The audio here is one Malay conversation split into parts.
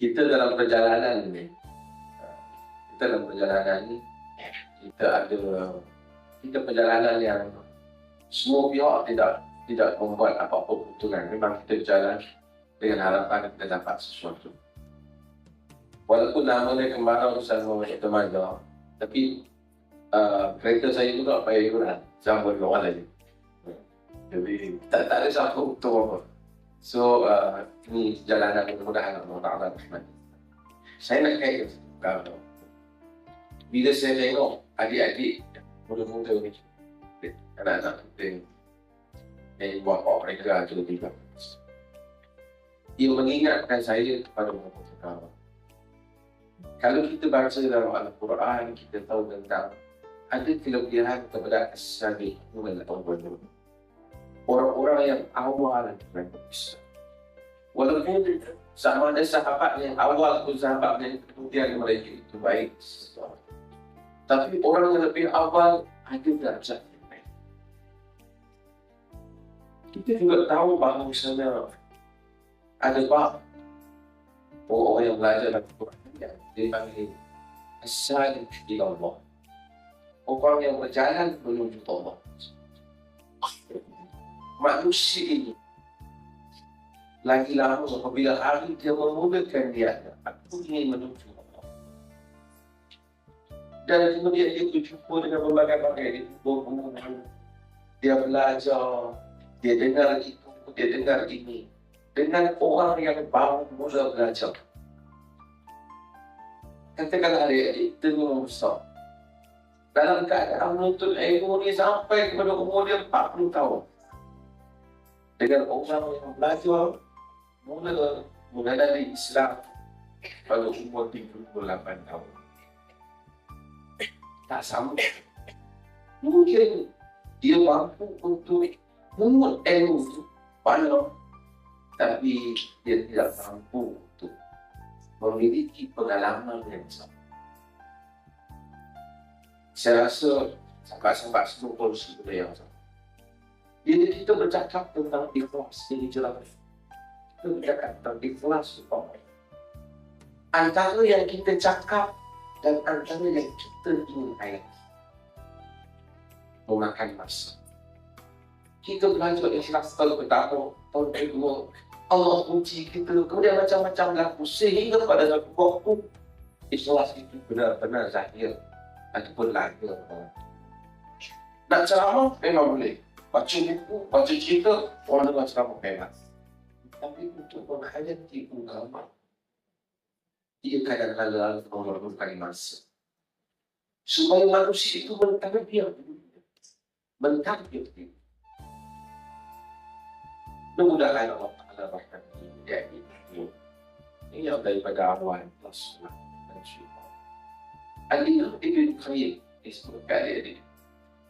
kita dalam perjalanan ni kita dalam perjalanan ni kita ada kita perjalanan yang semua pihak tidak tidak membuat apa-apa keuntungan. Memang kita berjalan dengan harapan kita dapat sesuatu. Walaupun nama dia kembarang sama teman tapi uh, kereta saya juga payah yuran sama dengan orang lain jadi tak, tak ada siapa untuk apa so uh, ini jalanan mudah-mudahan Allah Ta'ala saya nak kaya kalau bila saya tengok adik-adik muda-muda ni anak-anak kita yang buat apa mereka juga juga ia mengingatkan saya kepada Muhammad Sallallahu kalau kita baca dalam Al-Quran, kita tahu tentang ada kelebihan kepada as-sabi atau orang-orang yang awal Islam. Walaupun sama ada sahabat yang awal pun sahabat yang kemudian mereka itu baik. Tapi orang yang lebih awal ada yang baik. Kita juga tahu bahawa misalnya ada bab orang yang belajar Al-Quran yang dipanggil as-salik ila Allah. Orang yang berjalan menuju Allah. Manusia ini. Lagi lama apabila hari dia memulakan dia aku ingin menuju. Dan kemudian dia berjumpa dengan berbagai-bagai buku dia belajar, dia dengar itu, dia dengar ini. Dengan orang yang baru mula belajar. Katakan adik-adik tengah besar. Dalam keadaan menuntut ilmu ni sampai kepada umur dia 40 tahun dengan orang yang belajar mula mengenali Islam pada umur 38 tahun tak sama mungkin dia mampu untuk mengut ilmu itu banyak tapi dia tidak mampu memiliki pengalaman yang sama. Saya rasa sampai-sampai semua pun sebenarnya yang sama. Jadi kita bercakap tentang ikhlas ini jelas. Kita bercakap tentang ikhlas supaya antara yang kita cakap dan antara yang kita ingin ayat memakan masa. Kita belajar ikhlas tahun pertama, tahun kedua, Allah uji kita. Kemudian macam-macam berlaku sehingga pada satu waktu ikhlas itu benar-benar zahir ataupun lahir. Nak ceramah memang boleh baca buku, baca cerita orang dengar ceramah bebas tapi untuk menghayati agama dia kadang-kadang memerlukan masa. Supaya manusia itu mentarbiyah mentarbiyah memudahkan Allah kita bahkan menjadi ini yang daripada awal plus dan syukur Aliyah Ibn disebut kali ini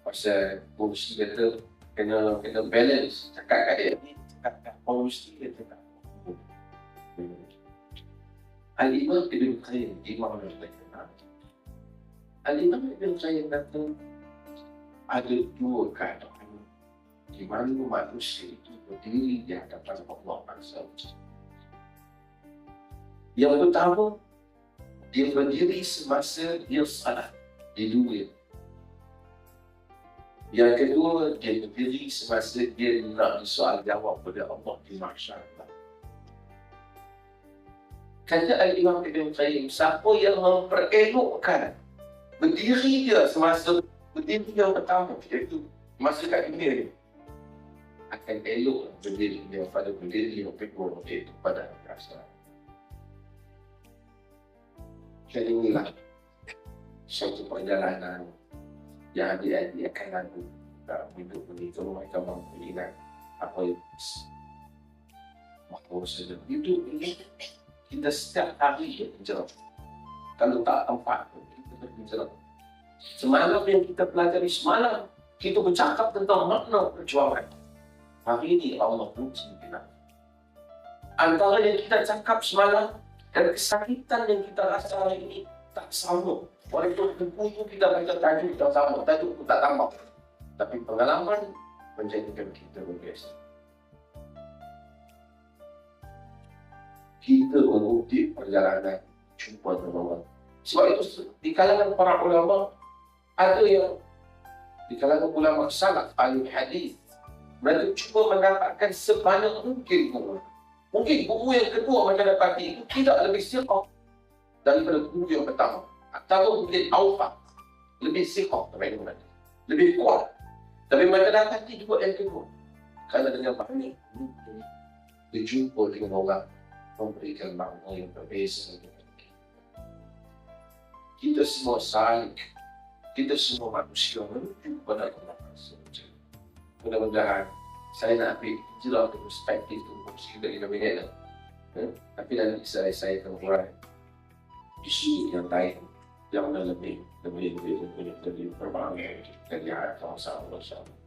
pasal fungsi kita kena kena balance. Cakap kat dia ni cakap kat fungsi dia cakap. Al-Imam Ibn Qayyim Imam yang terkenal Al-Imam Ibn Qayyim kata ada dua keadaan di mana manusia itu berdiri di hadapan Allah Azza Yang pertama, dia berdiri semasa dia salat di dunia. Yang kedua, dia berdiri semasa dia nak soal jawab pada Allah di masyarakat. Kata Al-Imam Ibn Qayyim, siapa yang memperelokkan berdiri dia semasa berdiri yang pertama, iaitu masa kat dunia ni, akan elok berdiri dia pada berdiri yang teguh iaitu pada rasa. Dan inilah suatu perjalanan hidup ini kalau mereka mampu ingat apa yang bahawa saja hidup ini kita setiap hari berjalan kalau tak tempat kita semalam yang kita pelajari semalam kita bercakap tentang makna perjuangan. Hari ini Allah puji kita. Antara yang kita cakap semalam dan kesakitan yang kita rasa hari ini tak sama. Walaupun buku kita baca tajuk tak sama, tajuk pun tak tambah. Tapi pengalaman menjadikan kita berbiasa. kita mengutip perjalanan jumpa dengan Allah. Sebab itu di kalangan para ulama ada yang di kalangan ulama salaf ahli hadis mereka cuba mendapatkan sebanyak mungkin guru. Mungkin guru yang kedua mereka dapati itu tidak lebih siqah daripada guru yang pertama. Atau mungkin awfaq, lebih siqah daripada mereka. Lebih kuat. Tapi mereka dapati juga yang kedua. Kerana dengan banyak mungkin berjumpa dengan orang memberikan makna yang berbeza kita semua saling kita semua manusia kepada Allah mudah-mudahan saya nak ambil jelas perspektif tu mungkin dari kami ni eh? tapi nanti saya saya akan urai isu yang lain yang lebih lebih lebih lebih lebih lebih berbahaya dari hati sama-sama